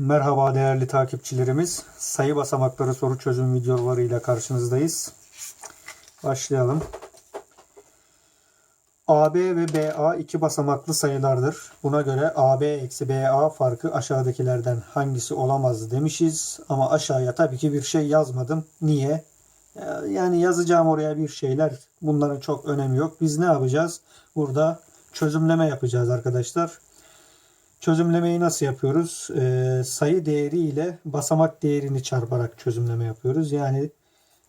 Merhaba değerli takipçilerimiz. Sayı basamakları soru çözüm videolarıyla karşınızdayız. Başlayalım. AB ve BA iki basamaklı sayılardır. Buna göre AB eksi BA farkı aşağıdakilerden hangisi olamaz demişiz. Ama aşağıya tabii ki bir şey yazmadım. Niye? Yani yazacağım oraya bir şeyler. Bunların çok önemi yok. Biz ne yapacağız? Burada çözümleme yapacağız arkadaşlar. Çözümlemeyi nasıl yapıyoruz? Ee, sayı değeri ile basamak değerini çarparak çözümleme yapıyoruz. Yani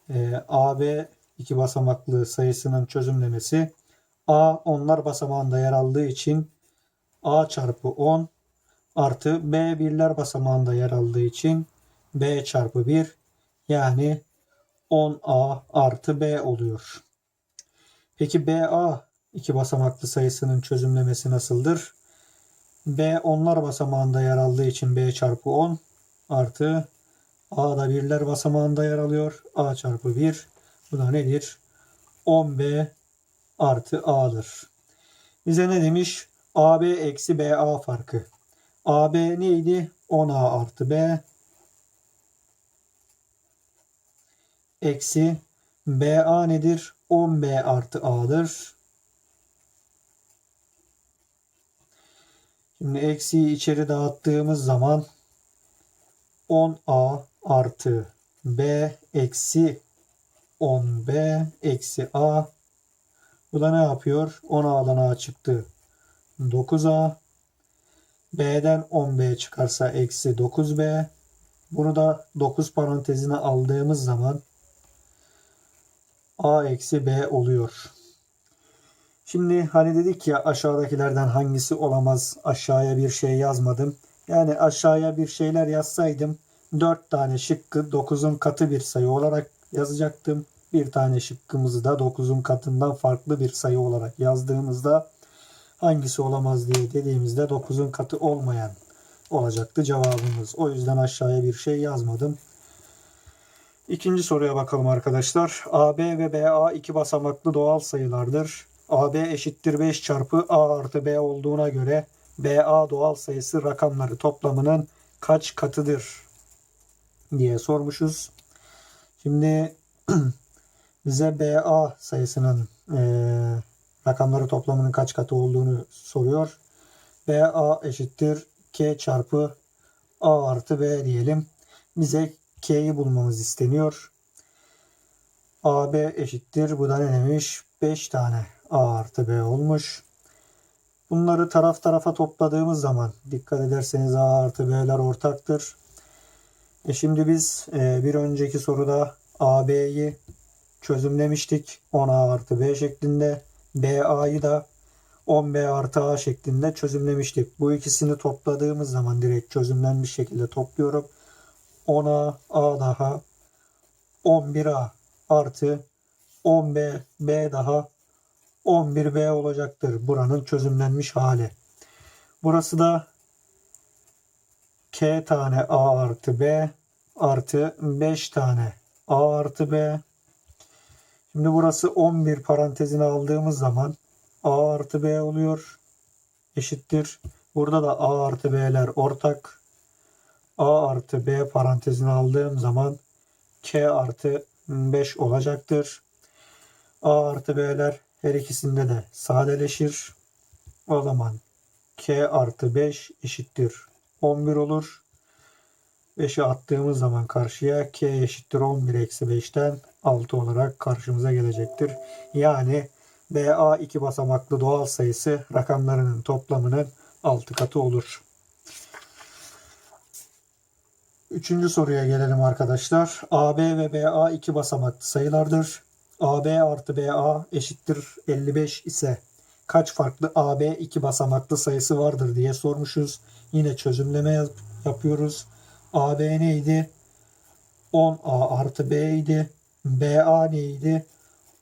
e, AB iki basamaklı sayısının çözümlemesi A onlar basamağında yer aldığı için A çarpı 10 artı B birler basamağında yer aldığı için B çarpı 1 yani 10A artı B oluyor. Peki BA iki basamaklı sayısının çözümlemesi nasıldır? B onlar basamağında yer aldığı için B çarpı 10 artı A da birler basamağında yer alıyor. A çarpı 1. Bu da nedir? 10B artı A'dır. Bize ne demiş? AB eksi BA farkı. AB neydi? 10A artı B eksi BA nedir? 10B artı A'dır. Şimdi eksiği içeri dağıttığımız zaman 10A artı B eksi 10B eksi A bu da ne yapıyor? 10A'dan A çıktı. 9A B'den 10B çıkarsa eksi 9B bunu da 9 parantezine aldığımız zaman A eksi B oluyor. Şimdi hani dedik ya aşağıdakilerden hangisi olamaz aşağıya bir şey yazmadım. Yani aşağıya bir şeyler yazsaydım 4 tane şıkkı 9'un katı bir sayı olarak yazacaktım. Bir tane şıkkımızı da 9'un katından farklı bir sayı olarak yazdığımızda hangisi olamaz diye dediğimizde 9'un katı olmayan olacaktı cevabımız. O yüzden aşağıya bir şey yazmadım. İkinci soruya bakalım arkadaşlar. AB ve BA iki basamaklı doğal sayılardır. AB eşittir 5 çarpı A artı B olduğuna göre BA doğal sayısı rakamları toplamının kaç katıdır diye sormuşuz. Şimdi bize BA sayısının e, rakamları toplamının kaç katı olduğunu soruyor. BA eşittir K çarpı A artı B diyelim. Bize K'yi bulmamız isteniyor. AB eşittir. Bu da ne demiş? 5 tane A artı B olmuş. Bunları taraf tarafa topladığımız zaman dikkat ederseniz A artı B'ler ortaktır. E şimdi biz e, bir önceki soruda AB'yi çözümlemiştik. 10A artı B şeklinde. BA'yı da 10B artı A şeklinde çözümlemiştik. Bu ikisini topladığımız zaman direkt çözümlenmiş şekilde topluyorum. 10A A daha 11A artı 10B B daha 11B olacaktır. Buranın çözümlenmiş hali. Burası da K tane A artı B artı 5 tane A artı B. Şimdi burası 11 parantezine aldığımız zaman A artı B oluyor. Eşittir. Burada da A artı B'ler ortak. A artı B parantezine aldığım zaman K artı 5 olacaktır. A artı B'ler her ikisinde de sadeleşir. O zaman K artı 5 eşittir 11 olur. 5'i attığımız zaman karşıya K eşittir 11 eksi 5'ten 6 olarak karşımıza gelecektir. Yani BA iki basamaklı doğal sayısı rakamlarının toplamının 6 katı olur. Üçüncü soruya gelelim arkadaşlar. AB ve BA iki basamaklı sayılardır. AB artı BA eşittir 55 ise kaç farklı AB iki basamaklı sayısı vardır diye sormuşuz. Yine çözümleme yap- yapıyoruz. AB neydi? 10A artı B idi. BA neydi?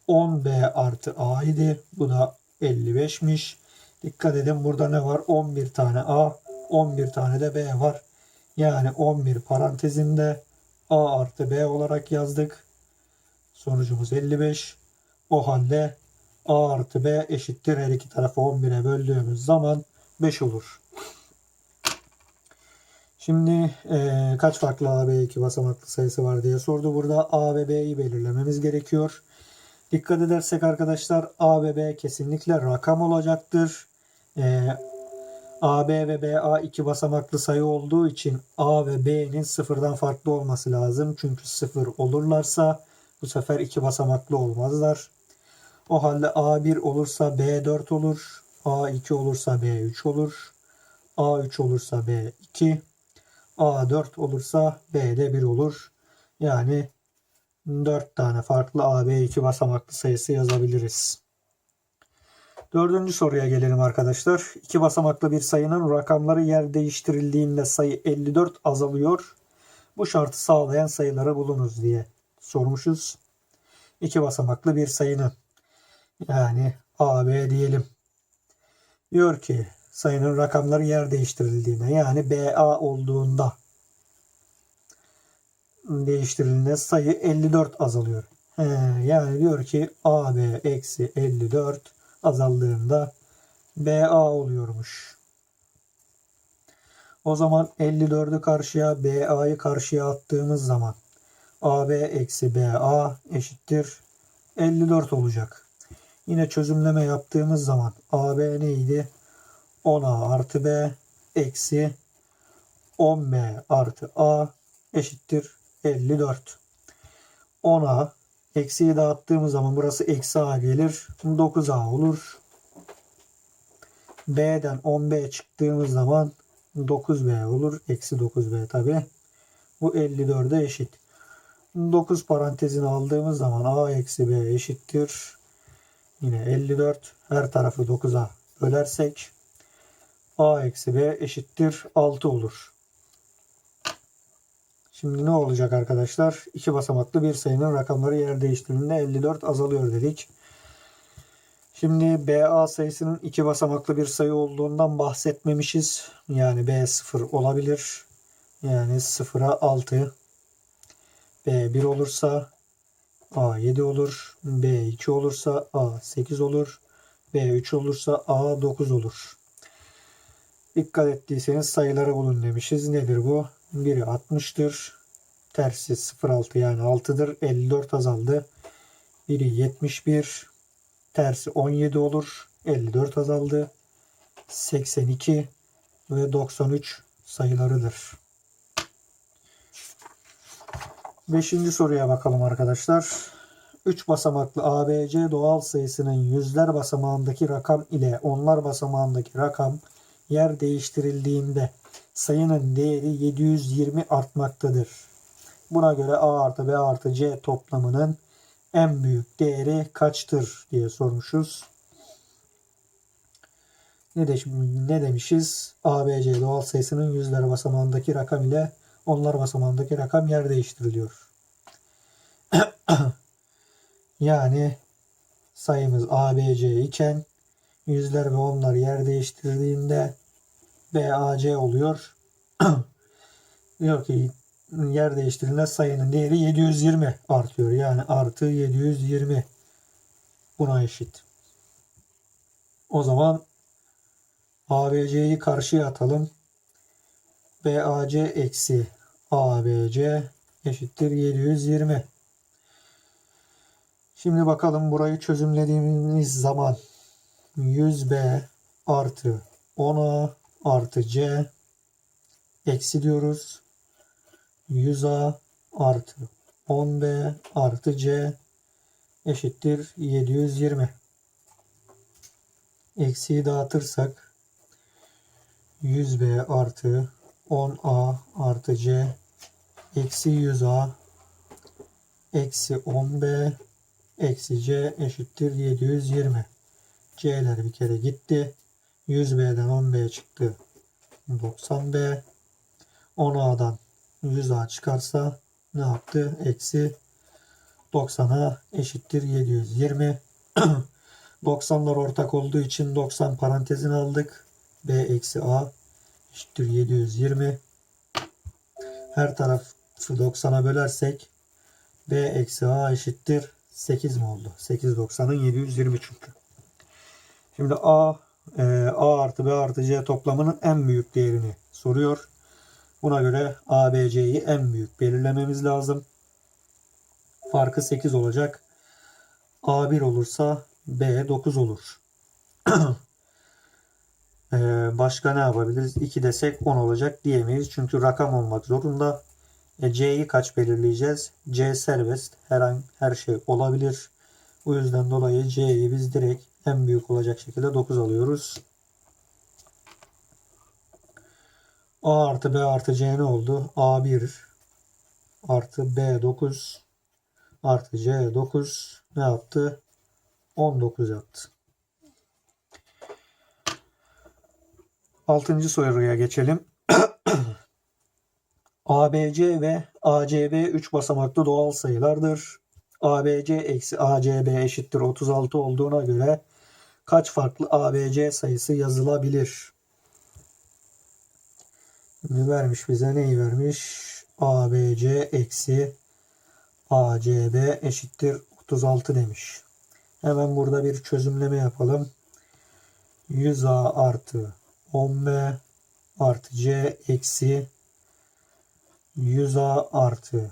10B artı A idi. Bu da 55'miş. Dikkat edin burada ne var? 11 tane A, 11 tane de B var. Yani 11 parantezinde A artı B olarak yazdık. Sonucumuz 55. O halde A artı B eşittir her iki tarafı 11'e böldüğümüz zaman 5 olur. Şimdi eee, kaç farklı A, B iki basamaklı sayısı var diye sordu. Burada A ve B'yi belirlememiz gerekiyor. Dikkat edersek arkadaşlar A ve B kesinlikle rakam olacaktır. Eee AB ve BA iki basamaklı sayı olduğu için A ve B'nin sıfırdan farklı olması lazım. Çünkü sıfır olurlarsa bu sefer iki basamaklı olmazlar. O halde A1 olursa B4 olur. A2 olursa B3 olur. A3 olursa B2. A4 olursa B'de 1 olur. Yani 4 tane farklı AB2 basamaklı sayısı yazabiliriz. Dördüncü soruya gelelim arkadaşlar. İki basamaklı bir sayının rakamları yer değiştirildiğinde sayı 54 azalıyor. Bu şartı sağlayan sayıları bulunuz diye sormuşuz. İki basamaklı bir sayının yani AB diyelim. Diyor ki sayının rakamları yer değiştirildiğinde yani BA olduğunda değiştirildiğinde sayı 54 azalıyor. He, yani diyor ki AB eksi 54 azaldığında BA oluyormuş. O zaman 54'ü karşıya BA'yı karşıya attığımız zaman AB eksi BA eşittir 54 olacak. Yine çözümleme yaptığımız zaman AB neydi? 10A artı B eksi 10B artı A eşittir 54. 10A eksiyi dağıttığımız zaman burası eksi A gelir. 9A olur. B'den 10B çıktığımız zaman 9B olur. Eksi 9B tabi. Bu 54'e eşit. 9 parantezini aldığımız zaman A eksi B eşittir. Yine 54. Her tarafı 9'a bölersek A eksi B eşittir 6 olur. Şimdi ne olacak arkadaşlar? İki basamaklı bir sayının rakamları yer değiştirdiğinde 54 azalıyor dedik. Şimdi BA sayısının iki basamaklı bir sayı olduğundan bahsetmemişiz. Yani B 0 olabilir. Yani 0'a 6. B 1 olursa A 7 olur. B 2 olursa A 8 olur. B 3 olursa A 9 olur. Dikkat ettiyseniz sayıları bulun demişiz. Nedir bu? Biri 60'tır. Tersi 0,6 yani 6'dır. 54 azaldı. Biri 71. Tersi 17 olur. 54 azaldı. 82 ve 93 sayılarıdır. Beşinci soruya bakalım arkadaşlar. 3 basamaklı ABC doğal sayısının yüzler basamağındaki rakam ile onlar basamağındaki rakam yer değiştirildiğinde sayının değeri 720 artmaktadır. Buna göre A artı B artı C toplamının en büyük değeri kaçtır diye sormuşuz. Ne, de, ne demişiz? ABC doğal sayısının yüzler basamağındaki rakam ile onlar basamağındaki rakam yer değiştiriliyor. yani sayımız ABC iken yüzler ve onlar yer değiştirdiğinde BAC oluyor. Diyor ki yer değiştirilen sayının değeri 720 artıyor. Yani artı 720 buna eşit. O zaman ABC'yi karşıya atalım. BAC eksi ABC eşittir 720. Şimdi bakalım burayı çözümlediğimiz zaman 100B artı 10A artı C eksi diyoruz. 100A artı 10B artı C eşittir 720. Eksiyi dağıtırsak 100B artı 10A artı C eksi 100A eksi 10B eksi C eşittir 720. C'ler bir kere gitti. 100B'den 10B çıktı. 90B. 10A'dan 100A çıkarsa ne yaptı? Eksi 90'a eşittir 720. 90'lar ortak olduğu için 90 parantezini aldık. B eksi A eşittir 720. Her tarafı 90'a bölersek B eksi A eşittir 8 mi oldu? 8 90'ın 720 çünkü. Şimdi A e, A artı B artı C toplamının en büyük değerini soruyor. Buna göre ABC'yi en büyük belirlememiz lazım. Farkı 8 olacak. A1 olursa B 9 olur. Ee, başka ne yapabiliriz? 2 desek 10 olacak diyemeyiz. Çünkü rakam olmak zorunda. E, C'yi kaç belirleyeceğiz? C serbest. Her an her şey olabilir. Bu yüzden dolayı C'yi biz direkt en büyük olacak şekilde 9 alıyoruz. A artı B artı C ne oldu? A1 artı B 9 artı C 9 ne yaptı? 19 yaptı. Altıncı soruya geçelim. ABC ve ACB 3 basamaklı doğal sayılardır. ABC eksi ACB eşittir 36 olduğuna göre kaç farklı ABC sayısı yazılabilir? Şimdi vermiş bize neyi vermiş? ABC eksi ACB eşittir 36 demiş. Hemen burada bir çözümleme yapalım. 100A artı 10B artı C eksi 100A artı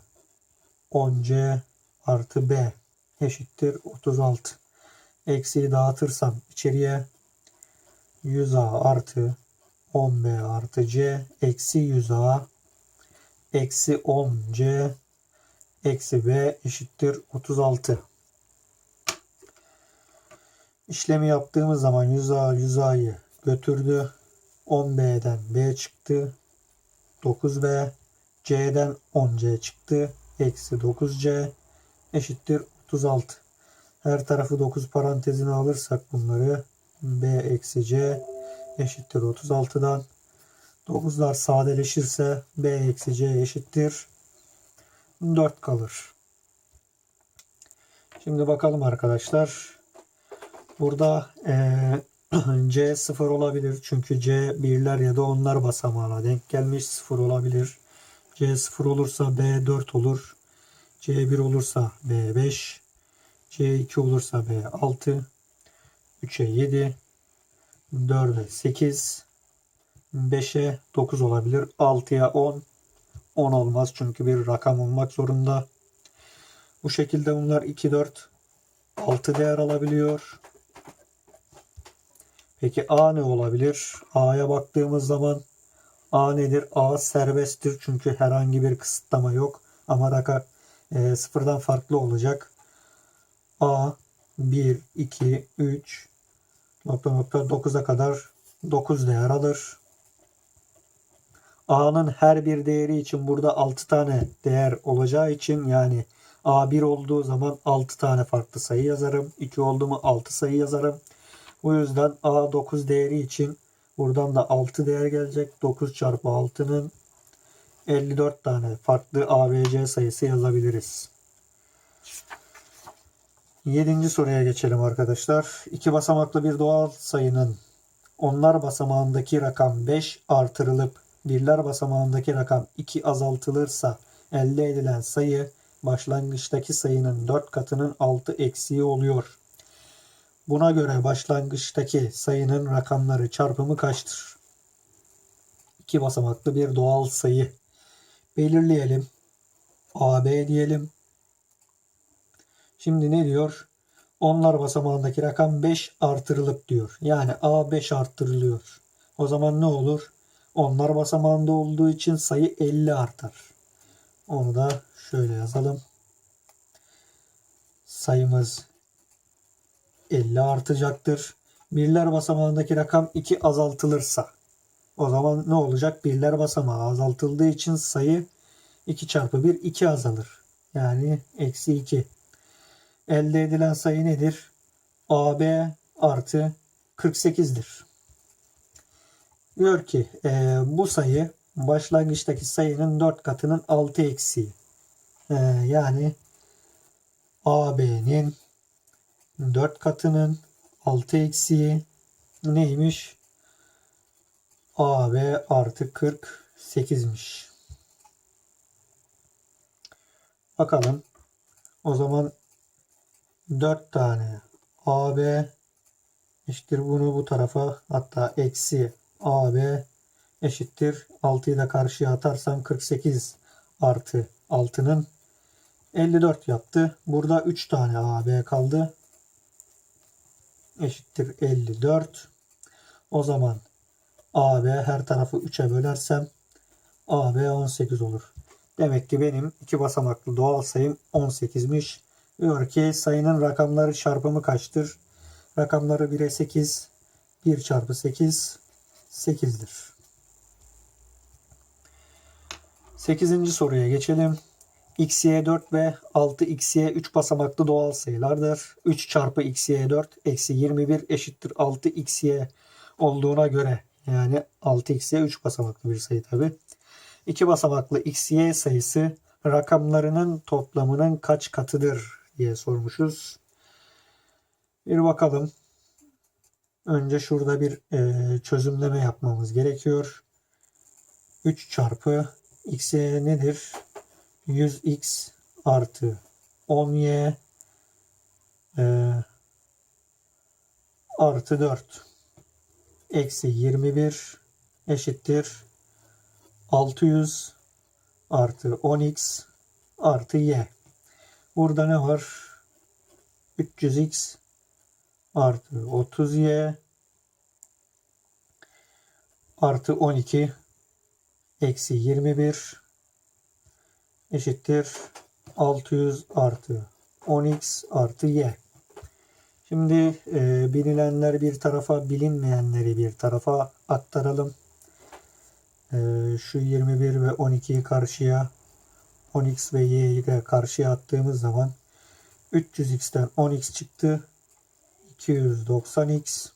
10C artı B eşittir 36. Eksiyi dağıtırsam içeriye 100A artı 10B artı C eksi 100A eksi 10C eksi B eşittir 36. İşlemi yaptığımız zaman 100A 100A'yı götürdü. 10B'den B çıktı. 9B C'den 10C çıktı. Eksi 9C eşittir 36. Her tarafı 9 parantezine alırsak bunları B eksi C eşittir 36'dan 9'lar sadeleşirse B eksi C eşittir 4 kalır. Şimdi bakalım arkadaşlar. Burada eee C 0 olabilir. Çünkü C birler ya da onlar basamağına denk gelmiş 0 olabilir. C 0 olursa B 4 olur. C 1 olursa B 5. C 2 olursa B 6. 3'e 7. 4'e 8. 5'e 9 olabilir. 6'ya 10. 10 olmaz çünkü bir rakam olmak zorunda. Bu şekilde bunlar 2, 4, 6 değer alabiliyor. Peki A ne olabilir? A'ya baktığımız zaman A nedir? A serbesttir çünkü herhangi bir kısıtlama yok. Ama rakam e, sıfırdan farklı olacak. A 1, 2, 3 nokta nokta 9'a kadar 9 değer alır. A'nın her bir değeri için burada 6 tane değer olacağı için yani A1 olduğu zaman 6 tane farklı sayı yazarım. 2 oldu mu 6 sayı yazarım. Bu yüzden A9 değeri için buradan da 6 değer gelecek. 9 çarpı 6'nın 54 tane farklı ABC sayısı yazabiliriz. 7. soruya geçelim arkadaşlar. İki basamaklı bir doğal sayının onlar basamağındaki rakam 5 artırılıp birler basamağındaki rakam 2 azaltılırsa elde edilen sayı başlangıçtaki sayının 4 katının 6 eksiği oluyor. Buna göre başlangıçtaki sayının rakamları çarpımı kaçtır? İki basamaklı bir doğal sayı. Belirleyelim. AB diyelim. Şimdi ne diyor? Onlar basamağındaki rakam 5 artırılıp diyor. Yani A 5 arttırılıyor. O zaman ne olur? Onlar basamağında olduğu için sayı 50 artar. Onu da şöyle yazalım. Sayımız 50 artacaktır. Birler basamağındaki rakam 2 azaltılırsa o zaman ne olacak? Birler basamağı azaltıldığı için sayı 2 çarpı 1 2 azalır. Yani eksi 2. Elde edilen sayı nedir? AB artı 48'dir. Diyor ki e, bu sayı başlangıçtaki sayının 4 katının 6 eksiği. E, yani AB'nin 4 katının 6 eksiği neymiş? AB artı 48'miş. Bakalım. O zaman 4 tane AB eşittir bunu bu tarafa hatta eksi AB eşittir. 6'yı da karşıya atarsam 48 artı 6'nın 54 yaptı. Burada 3 tane AB kaldı. Eşittir 54. O zaman AB her tarafı 3'e bölersem AB 18 olur. Demek ki benim iki basamaklı doğal sayım 18'miş. Diyor ki sayının rakamları çarpımı kaçtır? Rakamları 1'e 8. 1 çarpı 8 8'dir. 8. soruya geçelim. Xy 4 ve 6xy 3 basamaklı doğal sayılardır. 3 çarpı xy 4 eksi 21 eşittir 6xy olduğuna göre yani 6xy 3 basamaklı bir sayı tabi. 2 basamaklı xy sayısı rakamlarının toplamının kaç katıdır diye sormuşuz. Bir bakalım. Önce şurada bir e, çözümleme yapmamız gerekiyor. 3 çarpı xy nedir? 100x artı 10y e, artı 4 eksi 21 eşittir 600 artı 10x artı y. Burada ne var? 300x artı 30y artı 12 eksi 21 eşittir 600 artı 10x artı y. Şimdi e, bilinenler bir tarafa bilinmeyenleri bir tarafa aktaralım. E, şu 21 ve 12'yi karşıya 10x ve y'yi de karşıya attığımız zaman 300x'ten 10x çıktı. 290x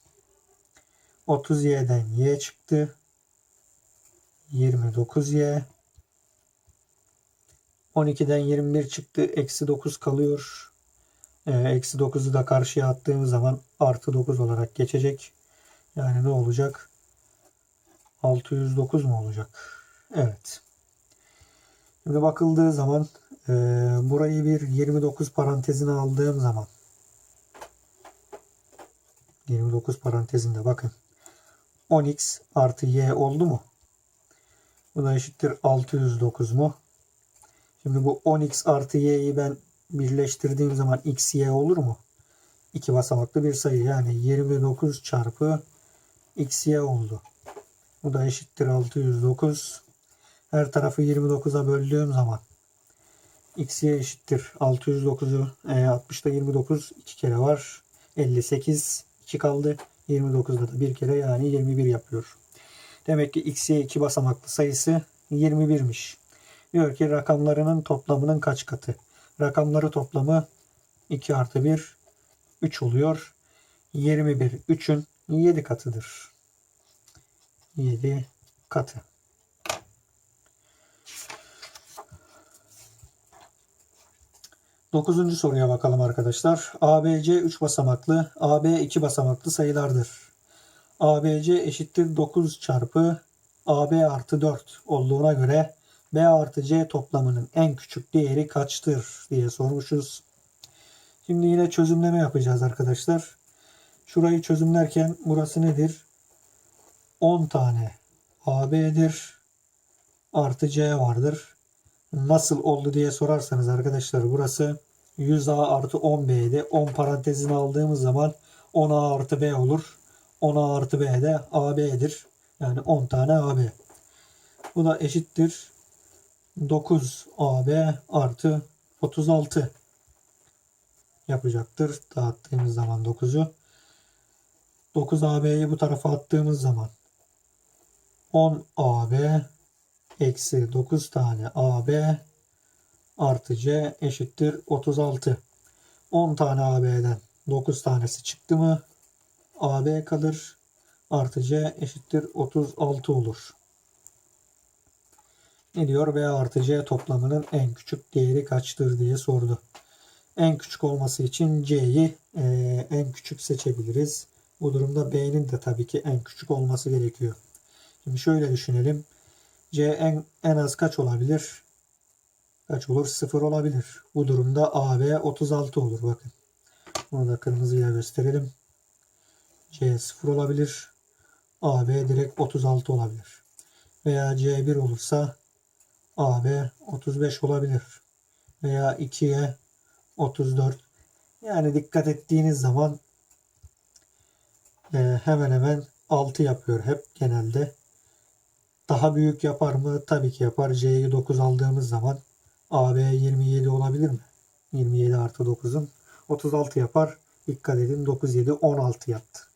30y'den y çıktı. 29y 12'den 21 çıktı. Eksi 9 kalıyor. Ee, eksi 9'u da karşıya attığımız zaman artı 9 olarak geçecek. Yani ne olacak? 609 mu olacak? Evet. Şimdi bakıldığı zaman e, burayı bir 29 parantezine aldığım zaman 29 parantezinde bakın 10x artı y oldu mu? Bu da eşittir 609 mu? Şimdi bu 10x artı y'yi ben birleştirdiğim zaman x y olur mu? İki basamaklı bir sayı yani 29 çarpı x y oldu. Bu da eşittir 609. Her tarafı 29'a böldüğüm zaman x y eşittir 609'u e, 60'da 29 iki kere var. 58 2 kaldı. 29'da da bir kere yani 21 yapıyor. Demek ki x y iki basamaklı sayısı 21'miş. Diyor ki rakamlarının toplamının kaç katı? Rakamları toplamı 2 artı 1 3 oluyor. 21 3'ün 7 katıdır. 7 katı. Dokuzuncu soruya bakalım arkadaşlar. ABC 3 basamaklı, AB 2 basamaklı sayılardır. ABC eşittir 9 çarpı AB artı 4 olduğuna göre B artı C toplamının en küçük değeri kaçtır diye sormuşuz. Şimdi yine çözümleme yapacağız arkadaşlar. Şurayı çözümlerken burası nedir? 10 tane AB'dir. Artı C vardır. Nasıl oldu diye sorarsanız arkadaşlar burası 100A artı 10B'de 10 parantezini aldığımız zaman 10A artı B olur. 10A artı B de AB'dir. Yani 10 tane AB. Bu da eşittir 9 AB artı 36 yapacaktır. Dağıttığımız zaman 9'u. 9 AB'yi bu tarafa attığımız zaman 10 AB eksi 9 tane AB artı C eşittir 36. 10 tane AB'den 9 tanesi çıktı mı AB kalır. Artı C eşittir 36 olur. Ne diyor? B artı C toplamının en küçük değeri kaçtır diye sordu. En küçük olması için C'yi e, en küçük seçebiliriz. Bu durumda B'nin de tabii ki en küçük olması gerekiyor. Şimdi şöyle düşünelim. C en, en az kaç olabilir? Kaç olur? 0 olabilir. Bu durumda AB 36 olur. Bakın. Bunu da kırmızıyla gösterelim. C 0 olabilir. AB direkt 36 olabilir. veya C1 olursa AB 35 olabilir. Veya 2'ye 34. Yani dikkat ettiğiniz zaman e, hemen hemen 6 yapıyor hep genelde. Daha büyük yapar mı? Tabii ki yapar. C'yi 9 aldığımız zaman AB 27 olabilir mi? 27 artı 9'un 36 yapar. Dikkat edin 9 7 16 yaptı.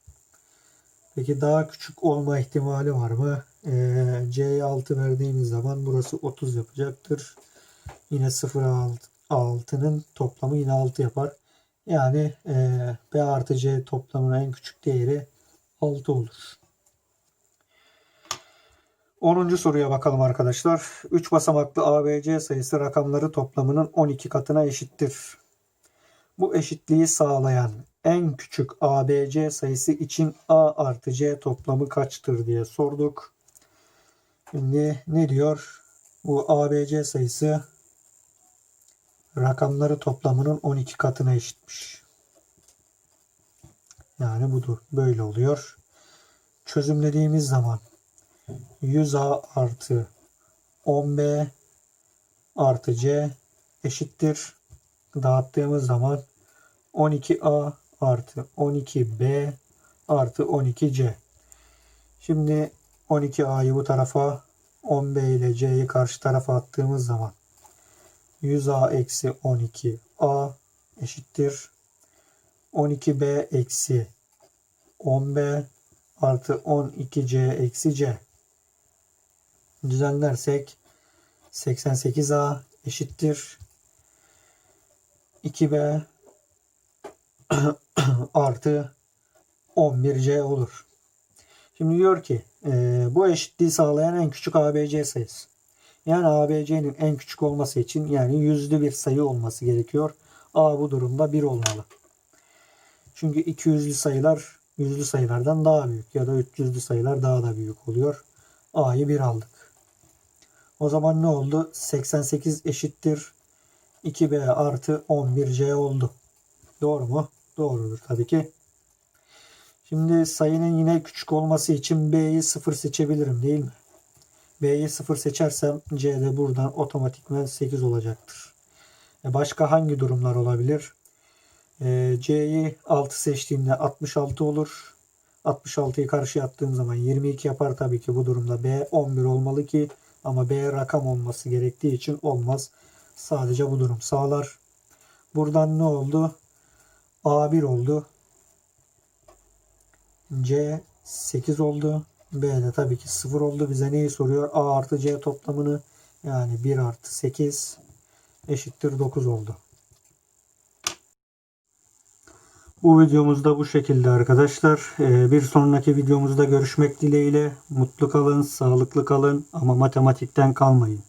Peki daha küçük olma ihtimali var mı? Ee, C'ye 6 verdiğimiz zaman burası 30 yapacaktır. Yine 0 6'nın toplamı yine 6 yapar. Yani e, B artı C toplamının en küçük değeri 6 olur. 10. soruya bakalım arkadaşlar. 3 basamaklı ABC sayısı rakamları toplamının 12 katına eşittir. Bu eşitliği sağlayan en küçük ABC sayısı için A artı C toplamı kaçtır diye sorduk. Şimdi ne diyor? Bu ABC sayısı rakamları toplamının 12 katına eşitmiş. Yani budur. Böyle oluyor. Çözümlediğimiz zaman 100A artı 10B artı C eşittir. Dağıttığımız zaman 12A artı 12B artı 12C. Şimdi 12A'yı bu tarafa 10B ile C'yi karşı tarafa attığımız zaman 100A eksi 12A eşittir. 12B eksi 10B artı 12C eksi C. Düzenlersek 88A eşittir. 2B artı 11C olur. Şimdi diyor ki e, bu eşitliği sağlayan en küçük ABC sayısı. Yani ABC'nin en küçük olması için yani yüzlü bir sayı olması gerekiyor. A bu durumda 1 olmalı. Çünkü 200'lü sayılar yüzlü sayılardan daha büyük ya da 300'lü sayılar daha da büyük oluyor. A'yı 1 aldık. O zaman ne oldu? 88 eşittir 2B artı 11C oldu. Doğru mu? Doğrudur tabii ki. Şimdi sayının yine küçük olması için B'yi 0 seçebilirim değil mi? B'yi 0 seçersem C de buradan otomatikman 8 olacaktır. E başka hangi durumlar olabilir? E, C'yi 6 seçtiğimde 66 olur. 66'yı karşıya attığım zaman 22 yapar tabii ki bu durumda B 11 olmalı ki ama B rakam olması gerektiği için olmaz. Sadece bu durum sağlar. Buradan ne oldu? A1 oldu. C 8 oldu. B de tabii ki 0 oldu. Bize neyi soruyor? A artı C toplamını yani 1 artı 8 eşittir 9 oldu. Bu videomuz da bu şekilde arkadaşlar. Ee, Bir sonraki videomuzda görüşmek dileğiyle. Mutlu kalın, sağlıklı kalın ama matematikten kalmayın.